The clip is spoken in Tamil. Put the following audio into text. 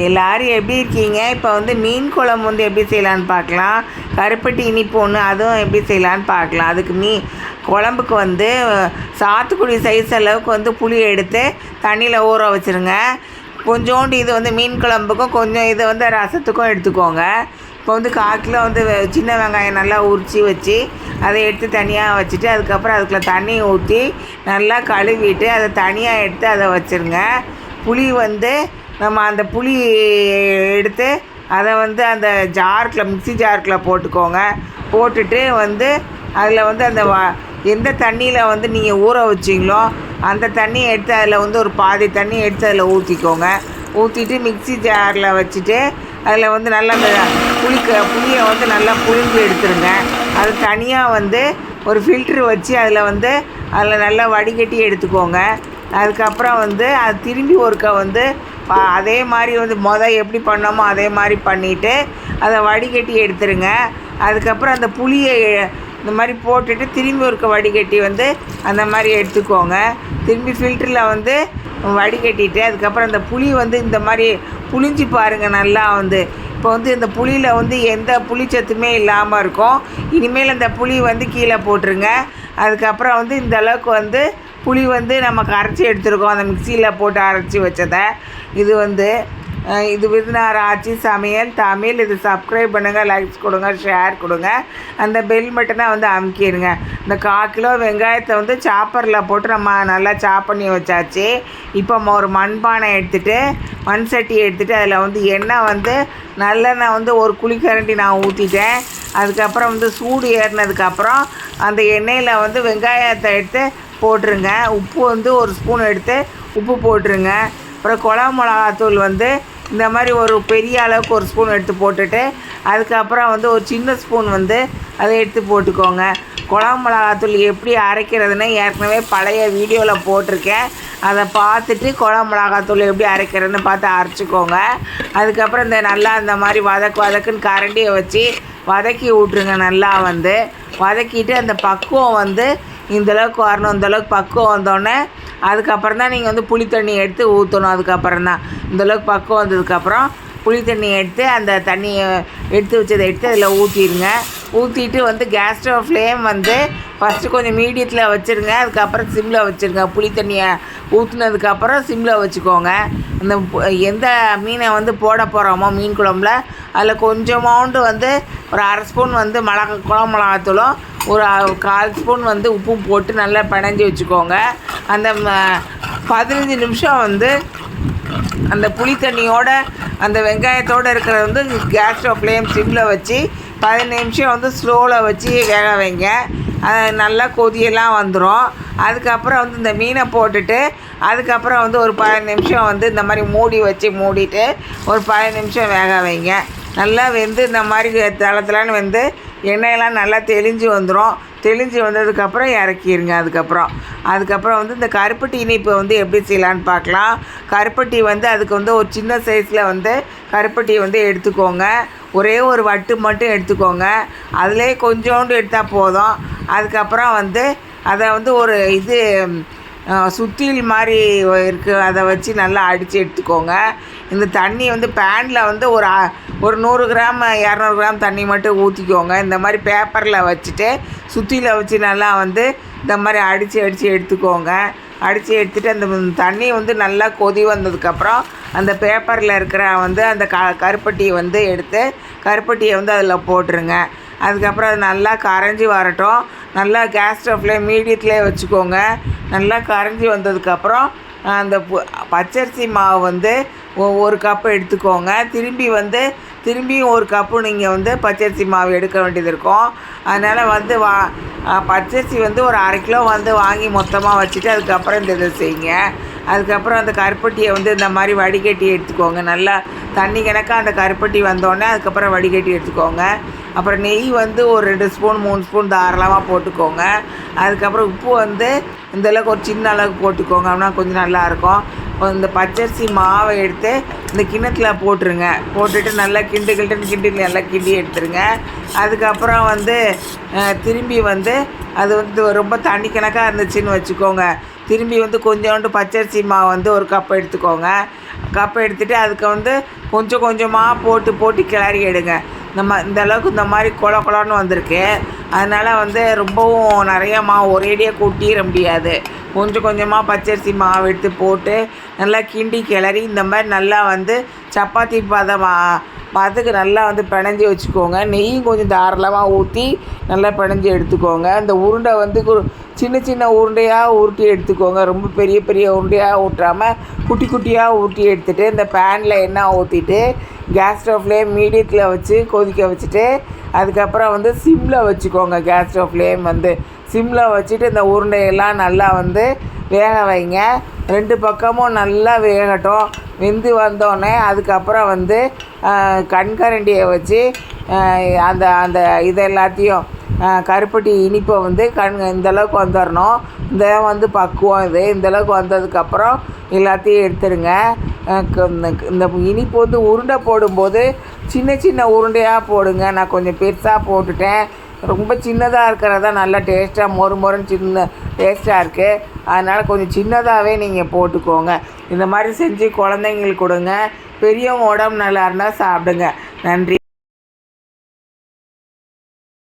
எல்லாரும் எப்படி இருக்கீங்க? இப்போ வந்து மீன் குழம்பு வந்து எப்படி செய்யலான்னு பார்க்கலாம். கருப்பட்டி இனிப்பு ஒன்று அதுவும் எப்படி செய்யலான்னு பார்க்கலாம். அதுக்கு மீ குழம்புக்கு வந்து சாத்துக்குடி சைஸ் அளவுக்கு வந்து புளி எடுத்து தண்ணியில் ஊற வச்சுருங்க. கொஞ்சோண்டு இது வந்து மீன் குழம்புக்கும் கொஞ்சம் இது வந்து ரசத்துக்கும் எடுத்துக்கோங்க. இப்போ வந்து காக்கில் வந்து வெ- சின்ன வெங்காயம் நல்லா உரித்து வச்சு அதை எடுத்து தனியாக வச்சுட்டு அதுக்கப்புறம் அதுக்குள்ளே தண்ணி ஊற்றி நல்லா கழுவிட்டு அதை தனியாக எடுத்து அதை வச்சுருங்க. புளி வந்து நம்ம அந்த புளி எடுத்து அதை வந்து அந்த ஜார்க்கில் மிக்ஸி ஜார்க்கில் போட்டுக்கோங்க. போட்டுட்டு வந்து அதில் வந்து அந்த வ எந்த தண்ணியில் வந்து நீங்கள் ஊற வச்சிங்களோ அந்த தண்ணியை எடுத்து அதில் வந்து ஒரு பாதி தண்ணி எடுத்து அதில் ஊற்றிக்கோங்க ஊற்றிட்டு மிக்ஸி ஜாரில் வச்சுட்டு அதில் வந்து நல்லா அந்த புளிக்க புளியை வந்து நல்லா புழிஞ்சு எடுத்துருங்க. அது தனியாக வந்து ஒரு ஃபில்ட்ரு வச்சு அதில் வந்து அதில் நல்லா வடிகட்டி எடுத்துக்கோங்க. அதுக்கப்புறம் வந்து அது திரும்பி ஒருக்க வந்து பா- அதே மாதிரி வந்து மொதல் எப்படி பண்ணோமோ அதே மாதிரி பண்ணிவிட்டு அதை வடிகட்டி எடுத்துருங்க. அதுக்கப்புறம் அந்த புளியை இந்த மாதிரி போட்டுட்டு திரும்பி ஒருக்க வடிகட்டி வந்து அந்த மாதிரி எடுத்துக்கோங்க. திரும்பி ஃபில்டரில் வந்து வடிகட்டிட்டு அதுக்கப்புறம் அந்த புளி வந்து இந்த மாதிரி புளிஞ்சு பாருங்கள் நல்லா வந்து. இப்போ வந்து இந்த புளியில் வந்து எந்த புளிச்சத்துமே இல்லாமல் இருக்கும். இனிமேல் அந்த புளி வந்து கீழே போட்டுருங்க. அதுக்கப்புறம் வந்து இந்த அளவுக்கு வந்து புளி வந்து நம்ம கரைச்சி எடுத்துருக்கோம். அந்த மிக்சியில் போட்டு அரைச்சி வச்சதை. இது வந்து இது விருதுநகர் ஆட்சி சமையல் தமிழ். இது சப்ஸ்கிரைப் பண்ணுங்கள் லைக்ஸ் கொடுங்க ஷேர் கொடுங்க. அந்த பெல் பட்டனை வந்து அமுக்கிடுங்க. இந்த கால் கிலோ வெங்காயத்தை வந்து சாப்பரில் போட்டு நம்ம நல்லா சாப் பண்ணி வச்சாச்சு. இப்போ ம- ஒரு மண்பானை எடுத்துகிட்டு மண் சட்டி எடுத்துகிட்டு அதில் வந்து எண்ணெய் வந்து நல்லெண்ணெய் வந்து ஒரு குழிக்கரண்டி நான் ஊற்றிட்டேன் அதுக்கப்புறம் வந்து சூடு ஏறினதுக்கப்புறம் அந்த எண்ணெயில் வந்து வெங்காயத்தை எடுத்து போட்டுருங்க. உப்பு வந்து ஒரு ஸ்பூன் எடுத்து உப்பு போட்டுருங்க. அப்புறம் குழம்பு மிளகாத்தூள் வந்து இந்த மாதிரி ஒரு பெரிய அளவுக்கு ஒரு ஸ்பூன் எடுத்து போட்டுட்டு அதுக்கப்புறம் வந்து ஒரு சின்ன ஸ்பூன் வந்து அதை எடுத்து போட்டுக்கோங்க. குழம்பு மிளகாத்தூள் எப்படி அரைக்கிறதுன்னு ஏற்கனவே பழைய வீடியோவில் போட்டிருக்கேன். அதை பார்த்துட்டு குழம்பு மிளகாத்தூள் எப்படி அரைக்கிறதுன்னு பார்த்து அரைச்சிக்கோங்க. அதுக்கப்புறம் இந்த நல்லா இந்த மாதிரி வதக்கு வதக்குன்னு கரண்டியை வச்சு வதக்கி விட்ருங்க நல்லா வந்து. வதக்கிட்டு அந்த பக்குவம் வந்து இந்தளவுக்கு வரணும் இந்த அளவுக்கு பக்குவம் வந்தோடனே அதுக்கப்புறம் தான் நீங்கள் வந்து புளி தண்ணி எடுத்து ஊற்றணும் அதுக்கப்புறம் தான் இந்த அளவுக்கு பக்குவம் வந்ததுக்கப்புறம் புளி தண்ணி எடுத்து அந்த தண்ணியை எடுத்து வச்சதை எடுத்து அதில் ஊற்றிடுங்க ஊற்றிட்டு வந்து கேஸ் ஸ்டவ் ஃப்ளேம் வந்து ஃபஸ்ட்டு கொஞ்சம் மீடியத்தில் வச்சுருங்க. அதுக்கப்புறம் சிம்மில் வச்சுருங்க. புளி தண்ணியை ஊற்றுனதுக்கப்புறம் சிம்மில் வச்சுக்கோங்க. அந்த எந்த மீனை வந்து போட போகிறோமோ மீன் குழம்புல அதில் கொஞ்சமாண்டு வந்து ஒரு அரை ஸ்பூன் வந்து மிளகா குழம்பு மிளகாத்தூளும் ஒரு கால் ஸ்பூன் வந்து உப்பும் போட்டு நல்லா பிணைஞ்சி வச்சுக்கோங்க. அந்த ம- பதினஞ்சு நிமிஷம் வந்து அந்த புளி தண்ணியோட அந்த வெங்காயத்தோடு இருக்கிறத வந்து கேஸ் ஸ்டவ் ஃப்ளேம் சிம்மில் வச்சு பதினஞ்சு நிமிஷம் வந்து ஸ்லோவில் வச்சு வேக வைங்க. அது நல்லா கொதியெல்லாம் வந்துடும் அதுக்கப்புறம் வந்து இந்த மீனை போட்டுட்டு அதுக்கப்புறம் வந்து ஒரு பதினஞ்சு நிமிஷம் வந்து இந்த மாதிரி மூடி வச்சு மூடிட்டு ஒரு பதினஞ்சு நிமிஷம் வேக வைங்க. நல்லா வெந்து இந்த மாதிரி தளத்துலன்னு வெந்து எண்ணெயெல்லாம் நல்லா தெளிஞ்சு வந்துடும் தெளிஞ்சு வந்ததுக்கப்புறம் இறக்கிடுங்க அதுக்கப்புறம். அதுக்கப்புறம் வந்து இந்த கருப்பட்டி இனிப்பு வந்து எப்படி செய்யலான்னு பார்க்கலாம். கருப்பட்டி வந்து அதுக்கு வந்து ஒரு சின்ன சைஸில் வந்து கருப்பட்டியை வந்து எடுத்துக்கோங்க. ஒரே ஒரு வட்டு மட்டும் எடுத்துக்கோங்க. அதிலே கொஞ்சோண்டு எடுத்தால் போதும். அதுக்கப்புறம் வந்து அதை வந்து ஒரு இது சுத்தியில் மாதிரி இருக்குது அதை வச்சு நல்லா அடித்து எடுத்துக்கோங்க. இந்த தண்ணி வந்து பேனில் வந்து ஒரு ஒரு நூறு கிராம் இரநூறு கிராம் தண்ணி மட்டும் ஊற்றிக்கோங்க இந்த மாதிரி பேப்பரில் வச்சுட்டு சுற்றியில் வச்சு நல்லா வந்து இந்த மாதிரி அடித்து அடித்து எடுத்துக்கோங்க. அடித்து எடுத்துட்டு அந்த தண்ணி வந்து நல்லா கொதி வந்ததுக்கப்புறம் அந்த பேப்பரில் இருக்கிற வந்து அந்த க கருப்பட்டியை வந்து எடுத்து கருப்பட்டியை வந்து அதில் போட்டுருங்க. அதுக்கப்புறம் அது நல்லா கரைஞ்சி வரட்டும். நல்லா கேஸ் ஸ்டவ்லேயே மீடியத்துலேயே வச்சுக்கோங்க. நல்லா கரைஞ்சி வந்ததுக்கப்புறம் அந்த பச்சரிசி மாவு வந்து ஒ- ஒரு கப் எடுத்துக்கோங்க. திரும்பி வந்து திரும்பியும் ஒரு கப்பு நீங்கள் வந்து பச்சரிசி மாவு எடுக்க வேண்டியது இருக்கும். அதனால் வந்து வா பச்சரிசி வந்து ஒரு அரை கிலோ வந்து வாங்கி மொத்தமாக வச்சுட்டு அதுக்கப்புறம் இந்த இதை செய்யுங்க. அதுக்கப்புறம் அந்த கருப்பட்டியை வந்து இந்த மாதிரி வடிகட்டி எடுத்துக்கோங்க. நல்லா தண்ணி கணக்காக அந்த கருப்பட்டி வந்தோடனே அதுக்கப்புறம் வடிகட்டி எடுத்துக்கோங்க. அப்புறம் நெய் வந்து ஒரு ரெண்டு ஸ்பூன் மூணு ஸ்பூன் தாராளமாக போட்டுக்கோங்க. அதுக்கப்புறம் உப்பு வந்து இந்த அளவுக்கு ஒரு சின்ன அளவுக்கு போட்டுக்கோங்க. அப்படின்னா கொஞ்சம் நல்லாயிருக்கும் இந்த பச்சரிசி மாவை எடுத்து இந்த கிண்ணத்தில் போட்டுருங்க. போட்டுட்டு நல்லா கிண்டு கிண்டுன்னு கிண்டு நல்லா கிண்டி எடுத்துருங்க. அதுக்கப்புறம் வந்து திரும்பி வந்து அது வந்து ரொம்ப தண்ணி கணக்காக இருந்துச்சுன்னு வச்சுக்கோங்க. திரும்பி வந்து கொஞ்சோண்டு பச்சரிசி மாவு வந்து ஒரு கப் எடுத்துக்கோங்க. கப் எடுத்துகிட்டு அதுக்கு வந்து கொஞ்சம் கொஞ்சமாக போட்டு போட்டு கிளறி எடுங்க. நம்ம இந்த அளவுக்கு இந்த மாதிரி கொல கொலன்னு வந்திருக்கு. அதனால் வந்து ரொம்பவும் நிறைய மாவு ஒரேடியாக கொட்டிட முடியாது. கொஞ்சம் கொஞ்சமாக பச்சரிசி மாவு எடுத்து போட்டு நல்லா கிண்டி கிளறி இந்த மாதிரி நல்லா வந்து சப்பாத்தி பதமாக மரத்துக்கு நல்லா வந்து பிணைஞ்சி வச்சுக்கோங்க. நெய்யும் கொஞ்சம் தாராளமாக ஊற்றி நல்லா பிணைஞ்சி எடுத்துக்கோங்க. அந்த உருண்டை வந்து கு- சின்ன சின்ன உருண்டையாக உருட்டி எடுத்துக்கோங்க. ரொம்ப பெரிய பெரிய உருண்டையாக ஊற்றாமல் குட்டி குட்டியாக ஊட்டி எடுத்துகிட்டு இந்த பேனில் எண்ணெய் ஊற்றிட்டு கேஸ் ஸ்டவ்லேயே மீடியத்தில் வச்சு கொதிக்க வச்சுட்டு அதுக்கப்புறம் வந்து சிம்மில் வச்சுக்கோங்க கேஸ் ஸ்டவ் ஃப்ளேம் வந்து. சிம்மில் வச்சுட்டு இந்த உருண்டையெல்லாம் நல்லா வந்து வேக வைங்க. ரெண்டு பக்கமும் நல்லா வேகட்டும். வெந்து வந்தோடனே அதுக்கப்புறம் வந்து கண்கரண்டியை வச்சு அந்த அந்த இது எல்லாத்தையும் கருப்பட்டி இனிப்பை வந்து கண் இந்தளவுக்கு வந்துடணும் இந்த வந்து பக்குவம் இது. இந்த அளவுக்கு வந்ததுக்கப்புறம் எல்லாத்தையும் எடுத்துருங்க. இந்த- இந்த இனிப்பு வந்து உருண்டை போடும்போது சின்ன சின்ன உருண்டையாக போடுங்க. நான் கொஞ்சம் பெருசாக போட்டுட்டேன். ரொம்ப சின்னதாக இருக்கிறதா நல்லா டேஸ்ட்டாக மொறு மொறுன்னு சின்ன டேஸ்ட்டாக இருக்குது அதனால் கொஞ்சம் சின்னதாகவே நீங்கள் போட்டுக்கோங்க. இந்த மாதிரி செஞ்சு குழந்தைங்களுக்கு கொடுங்க. பெரியவங்க உடம்பு நல்லா இருந்தால் சாப்பிடுங்க. நன்றி.